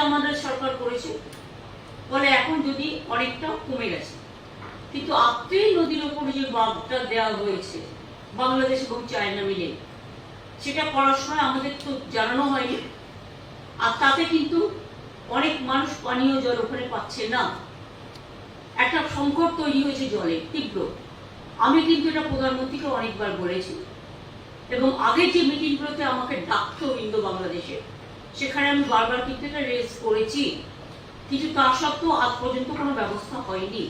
জামানের সরকার করেছে, ফলে এখন যদি অনেকটা কমে গেছে। কিন্তু আত্মীয় নদীর ওপরে যে বাঁধটা দেওয়া হয়েছে, বাংলাদেশ এবং চায়না মিলে, সেটা করার সময় আমাদের তো জানানো হয়নি। আর তাতে কিন্তু অনেক মানুষ পানীয় জল ওখানে পাচ্ছে না। একটা সংকট তৈরি হয়েছে জলে, তীব্র। আমি কিন্তু এটা প্রধানমন্ত্রীকে অনেকবার বলেছি। এবং আগের যে মিটিংগুলোতে আমাকে ডাকতো ইন্দো বাংলাদেশে সেখানে আমি বারবার কিন্তু এটা রেজ করেছি। কিন্তু তা সত্ত্বেও আজ পর্যন্ত কোনো ব্যবস্থা হয়নি।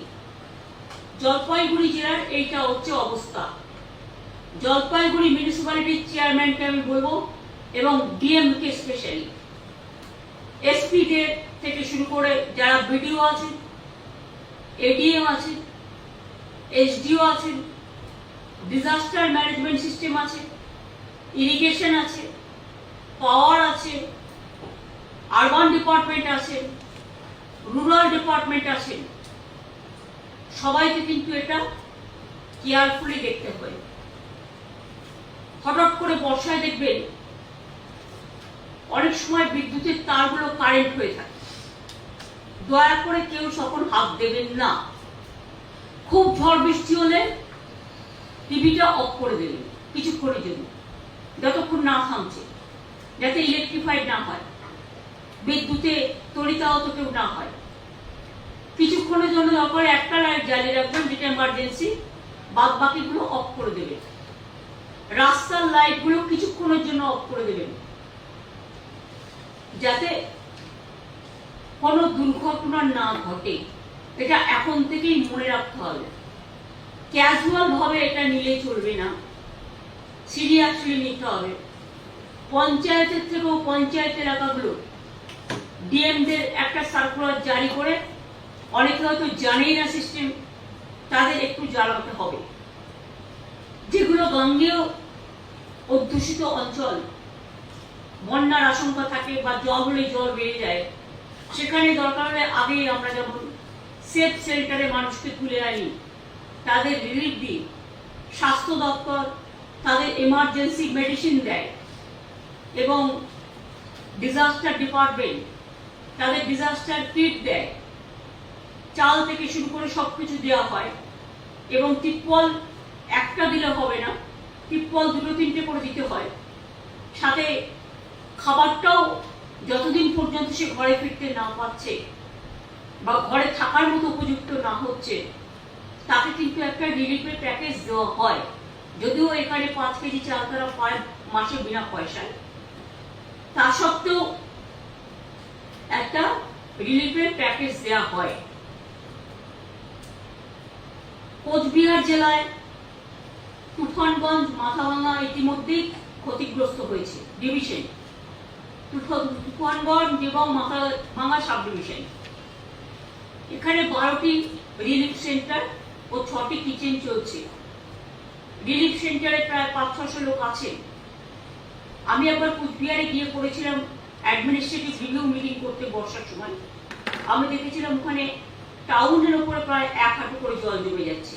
জলপাইগুড়ি জেলার এইটা হচ্ছে অবস্থা। জলপাইগুড়ি মিউনিসিপ্যালিটির চেয়ারম্যানকে আমি বলব এবং ডিএমকে স্পেশালি এসপিদের থেকে শুরু করে যারা বিডিও আছেন এডিএম আছেন এসডিও আছেন ডিজাস্টার ম্যানেজমেন্ট সিস্টেম আছে ইরিগেশন আছে পাওয়ার আছে আরবান ডিপার্টমেন্ট আছে, রুরাল ডিপার্টমেন্ট আছে। সবাইকে কিন্তু এটা কেয়ারফুলি দেখতে হয়। হঠাৎ করে বর্ষায় দেখবেন অনেক সময় বিদ্যুতের তারগুলো কারেন্ট হয়ে থাকে। দয়া করে কেউ তখন হাত দেবেন না, খুব ঝড় বৃষ্টি হলে টিভিটা অফ করে দেবেন, কিছুক্ষণের জন্য, যতক্ষণ না থামছে, যাতে ইলেকট্রিফাইড না হয়। বিদ্যুতে তড়িতাহত কেউ না হয়। কিছুক্ষণের জন্য দরকার একটা লাইট জ্বালিয়ে রাখবেন, যেটা এমার্জেন্সি বাদ বাকিগুলো অফ করে দেবেন রাস্তার লাইটগুলো কিছুক্ষণের জন্য অফ করে দেবেন। যাতে কোনো দুর্ঘটনা না ঘটে। এটা এখন থেকেই মনে রাখতে হবে। ক্যাজুয়াল ভাবে এটা নিলে চলবে না। সিরিয়াসলি নিতে হবে। পঞ্চায়েতের থেকেও পঞ্চায়েত এলাকাগুলো ডিএমদের একটা সার্কুলার জারি করে, অনেকে হয়তো জানেই না সিস্টেম তাদের একটু জানাতে হবে। যেগুলো গঙ্গেয় অধ্যুষিত অঞ্চল, বন্যার আশঙ্কা থাকে বা জল হলে জল বেড়ে যায়, সেখানে দরকার হলে আগেই আমরা যেমন সেফ সেন্টারে মানুষকে তুলে আনি, তাদের রিলিফ দিই, স্বাস্থ্য দপ্তর তাদের এমার্জেন্সি মেডিসিন দেয় এবং ডিজাস্টার ডিপার্টমেন্ট তাদের ডিজাস্টার কিট দেয়। চাল থেকে শুরু করে সব কিছু দেওয়া হয় এবং টিপ্পল একটা দিলে হবে না টিপ্পল দুটো তিনটে করে দিতে হয়। সাথে খাবারটাও যতদিন পর্যন্ত সে ঘরে ফিরতে না পারছে বা ঘরে থাকার মতো উপযুক্ত না হচ্ছে তাকে কিন্তু একটা রিলিফের প্যাকেজ দেওয়া হয়। যদিও এখানে পাঁচ কেজি চাল তারা পায় মাসে বিনা পয়সায়। তা সত্ত্বেও একটা রিলিফের প্যাকেজ দেওয়া হয়। কোচবিহার জেলায় তুফানগঞ্জ মাথাভাঙা ইতিমধ্যেই ক্ষতিগ্রস্ত হয়েছে ডিভিশন তুফানগঞ্জ এবং মাথা ভাঙা সাব ডিভিশন এখানে বারোটি রিলিফ সেন্টার ও ছটি কিচেন চলছে। রিলিফ সেন্টারে প্রায় পাঁচ ছশো লোক আছে। আমি একবার কুচবিহারে গিয়ে করেছিলাম অ্যাডমিনিস্ট্রেটিভ রিভিউ মিটিং করতে বর্ষার সময়। আমি দেখেছিলাম ওখানে টাউনের ওপরে প্রায় এক হাঁটু করে জল জমে যাচ্ছে।